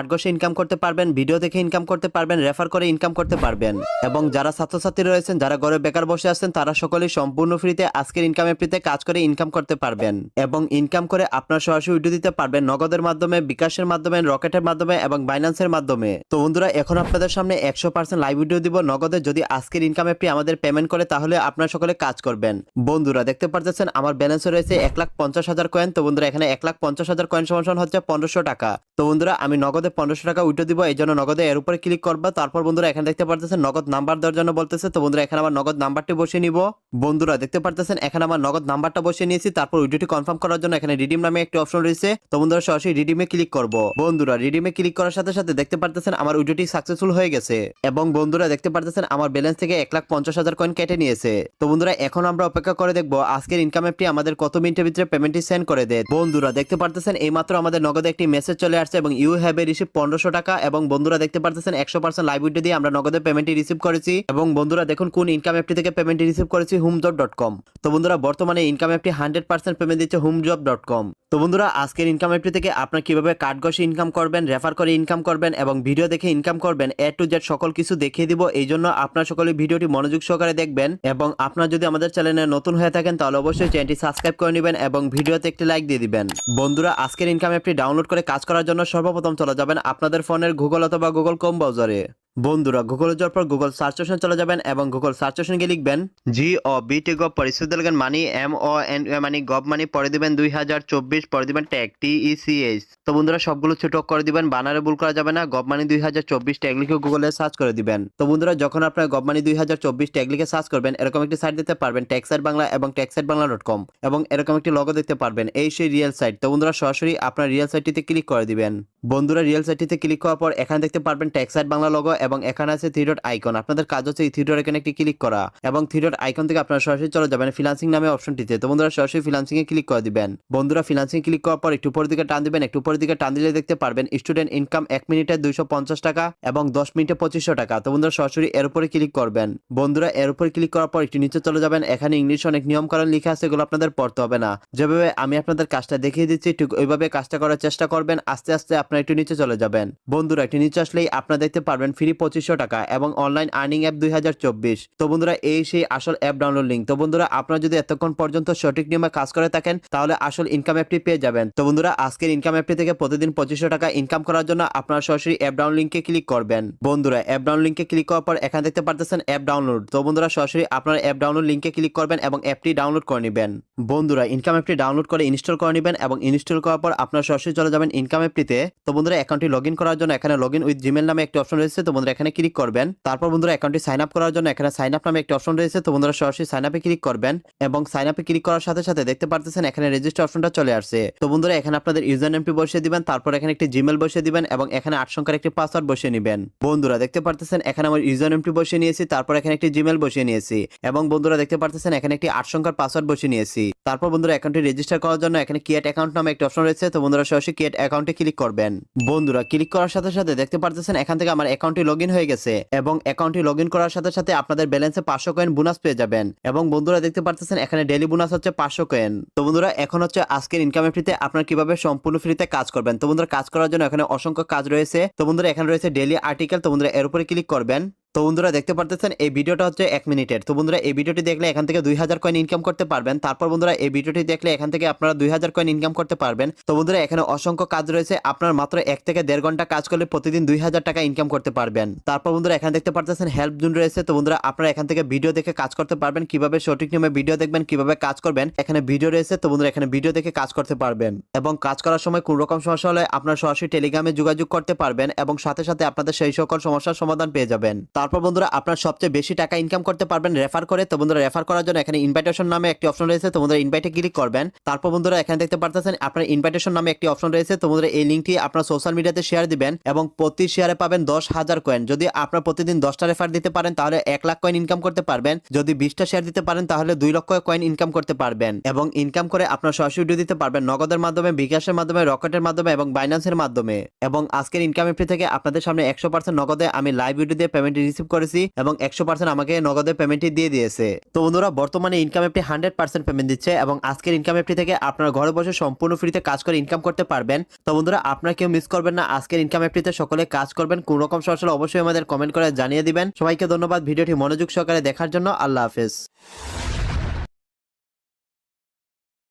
আটগসে income করতে পারবেন video দেখে ইনকাম করতে পারবেন রেফার করে ইনকাম করতে পারবেন। এবং যারা ছাত্রছাত্রী রয়েছেন, যারা ঘরে বেকার বসে আছেন, তারা সকলেই সম্পূর্ণ ফ্রিতে আজকের ইনকাম অ্যাপটিতে কাজ করে ইনকাম করতে পারবেন। এবং ইনকাম করে আপনার সরাসরি উইডিও দিতে পারবেন নগদের মাধ্যমে, বিকাশের মাধ্যমে, রকেটের মাধ্যমে এবং বাইন্যান্সের মাধ্যমে। তো বন্ধুরা, এখন আপনাদের সামনে একশো পার্সেন্ট লাইভ ভিডিও দিব নগদে। যদি আজকের ইনকাম অ্যাপটি আমাদের পেমেন্ট করে, তাহলে আপনার সকলে কাজ করবেন। বন্ধুরা, দেখতে পারতেছেন আমার ব্যালেন্সে রয়েছে এক লাখ পঞ্চাশ হাজার কয়েন তো বন্ধুরা, এখানে এক লাখ পঞ্চাশ হাজার কয়েন সমান হচ্ছে পনেরোশো টাকা। তো বন্ধুরা, আমি নগদে পনেরোশো টাকা উইটো দিব, এই জন্য নগদে এর উপরে ক্লিক করব। তারপর বন্ধুরা এখানে দেখতে পারতেছেন নগদ নাম্বার দেওয়ার জন্য বলতেছে। তো বন্ধুরা এখানে আমার নগদ নাম্বারটি বসিয়ে নিব। বন্ধুরা দেখতে পারতেছেন এখানে আমার নগদ নাম্বারটা বসিয়ে নিয়েছি। তারপর উইডিওটি কনফার্ম করার জন্য এখানে রিডিম নামে একটি অপশন রয়েছে। তো বন্ধুরা সরাসরি রিডিমে ক্লিক করব। বন্ধুরা রিডিমে ক্লিক করার সাথে সাথে দেখতে পারতেছেন আমার উইডিওটি সাকসেসফুল হয়ে গেছে। এবং বন্ধুরা দেখতে পারতেছেন আমার ব্যালেন্স থেকে এক লাখ পঞ্চাশ হাজার কয়েন কেটে নিয়েছে। তো বন্ধুরা এখন আমরা অপেক্ষা করে দেখব আজকের ইনকাম অ্যাপটি আমাদের কত মিনিটের ভিতরে পেমেন্টটি সেন্ড করে দেয়। বন্ধুরা দেখতে পারতেছেন এইমাত্র আমাদের নগদে একটি মেসেজ চলে আসছে এবং ইউ হ্যাভ এ রিসিভ পনেরোশো টাকা এবং বন্ধুরা দেখতে পারতেছেন একশো পার্সেন্ট লাইভ উইডে দিয়ে আমরা নগদে পেমেন্টটি রিসিভ করেছি। এবং বন্ধুরা দেখুন কোন ইনকাম অ্যাপটি থেকে পেমেন্টটি রিসিভ করেছি হুম জব ডট কম তো বন্ধুরা বর্তমানে ইনকাম অ্যাপটি হান্ড্রেড পার্সেন্ট পেমেন্ট দিচ্ছে হুম জব ডট কম তো বন্ধুরা, আজকের ইনকাম অ্যাপটি থেকে আপনার কীভাবে কার্ড ঘষে ইনকাম করবেন রেফার করে ইনকাম করবেন এবং ভিডিও দেখে ইনকাম করবেন এ টু জেড সকল কিছু দেখিয়ে দিব। এই জন্য আপনার সকলে ভিডিওটি মনোযোগ সহকারে দেখবেন এবং আপনার যদি আমাদের চ্যানেলে নতুন হয়ে থাকেন, তাহলে অবশ্যই চ্যানেলটি সাবস্ক্রাইব করে নেবেন এবং ভিডিওতে একটি লাইক দিয়ে দিবেন। বন্ধুরা, আজকের ইনকাম অ্যাপটি ডাউনলোড করে কাজ করার জন্য সর্বপ্রথম চলে যাবেন আপনাদের ফোনের গুগল অথবা গুগল কম ব্রাউজারে বন্ধুরা গুগলে যাওয়ার পর গুগল সার্চ অপশন চলে যাবেন এবং গুগল সার্চ অপশন গিয়ে লিখবেন জি ও বি টি গভ পরিশুদ্ধ লিখবেন money M O N money gov money, পরে দিবেন দুই হাজার চব্বিশ, পরে দিবেন tag T E C S তো বন্ধুরা, সবগুলো ছোট করে দিবেন বানারে ভুল করা যাবে না গভ মানি দুই হাজার চব্বিশ ট্যাগ লিখে গুগলে সার্চ করে দিবেন। তো বন্ধুরা, যখন আপনারা গভ মানি দুই হাজার চব্বিশ ট্যাগ লিখে সার্চ করবেন, এরকম একটি সাইট দিতে পারবেন ট্যাক্সাইট বাংলা এবং ট্যাক্সাইট বাংলা ডট কম এবং এরকম একটি লগো দেখতে পারবেন, এই সেই রিয়েল সাইট তো বন্ধুরা, সরাসরি আপনার রিয়েল সাইটটিতে ক্লিক করে দিবেন। বন্ধুরা রিয়েল সাইটটিতে ক্লিক করার পর এখানে দেখতে পারবেন ট্যাক্সাইট বাংলা লগো এবং এখানে আছে থ্রি ডট আইকন আপনাদের কাজ হচ্ছে এই থ্রি ডট এখানে একটি ক্লিক করা এবং থ্রি ডট আইকন থেকে আপনারা সরাসরি চলে যাবেন ফিনান্সিং নামে অপশনটিতে তো বন্ধুরা সরাসরি ফিনান্সিং এ ক্লিক করে দিবেন। বন্ধুরা ফিনান্সিং ক্লিক করার পর একটু উপরের দিকে টান দিবেন। একটু উপরের দিকে টান দিলে দেখতে পারবেন স্টুডেন্ট ইনকাম এক মিনিটে দুইশো পঞ্চাশ টাকা এবং দশ মিনিটে পঁচিশশো টাকা। তো বন্ধুরা সরাসরি এর উপরে ক্লিক করবেন। বন্ধুরা এর উপরে ক্লিক করার পর একটু নিচে চলে যাবেন। এখানে ইংলিশ অনেক নিয়ম কারণ লিখে আছে, এগুলো আপনাদের পড়তে হবে না। যেভাবে আমি আপনাদের কাজটা দেখিয়ে দিচ্ছি, ঠিক ওইভাবে কাজটা করার চেষ্টা করবেন। আস্তে আস্তে একটু নিচে চলে যাবেন। বন্ধুরা, একটু নিচে আসলেই আপনারা দেখতে পারবেন ফ্রি পঁচিশশো টাকা এবং অনলাইন আর্নিং অ্যাপ দুই হাজার চব্বিশ। তো বন্ধুরা, এই সেই আসল অ্যাপ ডাউনলোড লিঙ্ক তো বন্ধুরা, আপনারা যদি এতক্ষণ পর্যন্ত সঠিক নিয়মে কাজ করে থাকেন, তাহলে আসল ইনকাম অ্যাপটি পেয়ে যাবেন। তো বন্ধুরা, আজকের ইনকাম অ্যাপটি থেকে প্রতিদিন পঁচিশশো টাকা ইনকাম করার জন্য আপনারা সরাসরি অ্যাপ ডাউন লিঙ্কে ক্লিক করবেন। বন্ধুরা অ্যাপ ডাউন লিঙ্কে ক্লিক করার পর এখানে দেখতে পারতেছেন অ্যাপ ডাউনলোড তো বন্ধুরা, সরাসরি আপনার অ্যাপ ডাউনলোড লিঙ্কে ক্লিক করবেন এবং অ্যাপটি ডাউনলোড করে নেবেন। বন্ধুরা ইনকাম অ্যাপটি ডাউনলোড করে ইনস্টল করে নেবেন এবং ইনস্টল করার পর আপনারা সরাসরি চলে যাবেন ইনকাম অ্যাপটিতে তো বন্ধুরা অ্যাকাউন্টটি লগ করার জন্য এখানে লগ উইথ জিমেল নামে একটি অপশন রয়েছে। তো বন্ধুরা, এখানে ক্লিক করবেন। তারপর বন্ধুরা অ্যাকাউন্টটি সাইন আপ করার জন্য এখানে সাইন আপ নামে একটি অপশন রয়েছে। তো বন্ধুরা, সরাসরি সাইন আপে ক্লিক করবেন এবং সাইন আপে ক্লিক করার সাথে সাথে দেখতে পারতেছেন এখানে রেজিস্টার অপশনটা চলে আসছে। তো বন্ধুরা, এখানে আপনাদের ইউজার নেমটি বসিয়ে দিবেন, তারপর এখানে একটি জিমেল বসিয়ে দিবেন এবং এখানে আট সংখ্যার একটি পাসওয়ার্ড বসিয়ে নেবেন। বন্ধুরা, দেখতে পারতেছেন এখানে আমার ইউজার নেমটি বসিয়ে নিয়েছি, তারপর এখানে একটি জিমেল বসিয়ে নিয়েছি এবং বন্ধুরা, দেখতে পারতেছেন এখানে একটি আট সংখ্যার পাসওয়ার্ড বসিয়ে নিয়েছি। তারপর বন্ধুরা অ্যাকাউন্টটি রেজিস্টার করার জন্য এখানে কিয়েট অ্যাকাউন্ট নামে একটি অপশন রয়েছে। তো বন্ধুরা সরাসরি কিয়েট অ্যাকাউন্টে ক্লিক করবেন। বন্ধুরা ক্লিক করার সাথে সাথে দেখতে পারতেছেন এখান থেকে আমার অ্যাকাউন্টটি লগ হয়ে গেছে এবং অ্যাকাউন্টটি লগ করার সাথে সাথে আপনাদের ব্যালেন্সে পাঁচশো কয়েন বোনাস পেয়ে যাবেন। এবং বন্ধুরা দেখতে পারতেছেন এখানে ডেলি বোনাস হচ্ছে পাঁচশো কয়েন তো বন্ধুরা এখন হচ্ছে আজকের ইনকাম ফ্রিতে আপনার কীভাবে সম্পূর্ণ ফ্রিতে কাজ করবেন? তো বন্ধুরা কাজ করার জন্য এখানে অসংখ্য কাজ রয়েছে। তো বন্ধুরা এখানে রয়েছে ডেলি আর্টিকেল তো বন্ধুরা এর উপরে ক্লিক করবেন। তো বন্ধুরা দেখতে পারতেছেন, এই ভিডিওটা হচ্ছে এক মিনিটের। তো বন্ধুরা, এই ভিডিওটি দেখলে এখান থেকে দুই হাজার কয়েন ইনকাম করতে পারবেন। তারপর বন্ধুরা, এই ভিডিওটি দেখলে এখান থেকে আপনারা দুই হাজার কয়েন ইনকাম করতে পারবেন। তো বন্ধুরা, এখানে অসংখ্য কাজ রয়েছে। আপনার মাত্র এক থেকে দেড় ঘণ্টা কাজ করলে প্রতিদিন দুই হাজার টাকা ইনকাম করতে পারবেন। তারপর বন্ধুরা, এখানে দেখতে পারতেছেন হেল্প জোন রয়েছে। তো বন্ধুরা, আপনারা এখান থেকে ভিডিও দেখে কাজ করতে পারবেন। কীভাবে সঠিক নিয়মে ভিডিও দেখবেন, কীভাবে কাজ করবেন, এখানে ভিডিও রয়েছে। তো বন্ধুরা, এখানে ভিডিও দেখে কাজ করতে পারবেন। এবং কাজ করার সময় কোন রকম সমস্যা হলে আপনার সরাসরি টেলিগ্রামে যোগাযোগ করতে পারবেন এবং সাথে সাথে আপনাদের সেই সকল সমস্যার সমাধান পেয়ে যাবেন। তারপর বন্ধুরা, আপনার সবচেয়ে বেশি টাকা ইনকাম করতে পারবেন রেফার করে। তো বন্ধুরা রেফার করার জন্য এখানে ইনভাইটেশন নামে একটি অপশন রয়েছে, তো বন্ধুরা ইনভাইটে ক্লিক করবেন। তারপর বন্ধুরা, এখানে দেখতে পারতেছেন, আপনার ইনভাইটেশন নামে একটি অপশন রয়েছে, তো বন্ধুরা এই লিঙ্কটি আপনার সোশ্যাল মিডিয়াতে শেয়ার দিবেন এবং প্রতি শেয়ারে পাবেন দশ হাজার কয়েন যদি আপনার প্রতিদিন দশটা রেফার দিতে পারেন, তাহলে এক লাখ কয়েন ইনকাম করতে পারবেন। যদি বিশটা শেয়ার দিতে পারেন, তাহলে দুই লক্ষ কয়েন ইনকাম করতে পারবেন। এবং ইনকাম করে আপনার সরাসরি দিতে পারবেন নগদের মাধ্যমে, বিকাশের মাধ্যমে, রকেটের মাধ্যমে এবং বাইন্যান্সের মাধ্যমে। এবং আজকের ইনকাম এফটি থেকে আপনাদের সামনে একশো পার্সেন্ট নগদে আমি লাইভ ভিডিও দিয়ে পেমেন্ট রিসিভ করেছি এবং একশো পার্সেন্ট আমাকে নগদে পেমেন্টটি দিয়ে দিয়েছে। তো বন্ধুরা, বর্তমানে ইনকাম অ্যাপটি হান্ড্রেড পার্সেন্ট পেমেন্ট দিচ্ছে এবং আজকের ইনকাম অ্যাপটি থেকে আপনার ঘরে বসে সম্পূর্ণ ফ্রিতে কাজ করে ইনকাম করতে পারবেন। তো বন্ধুরা, আপনারা কেউ মিস করবেন না, আজকের ইনকাম অ্যাপটিতে সকলে কাজ করবেন। কোন রকম সমস্যা অবশ্যই আমাদের কমেন্ট করে জানিয়ে দিবেন। সবাইকে ধন্যবাদ, ভিডিওটি মনোযোগ সহকারে দেখার জন্য আল্লাহ হাফেজ।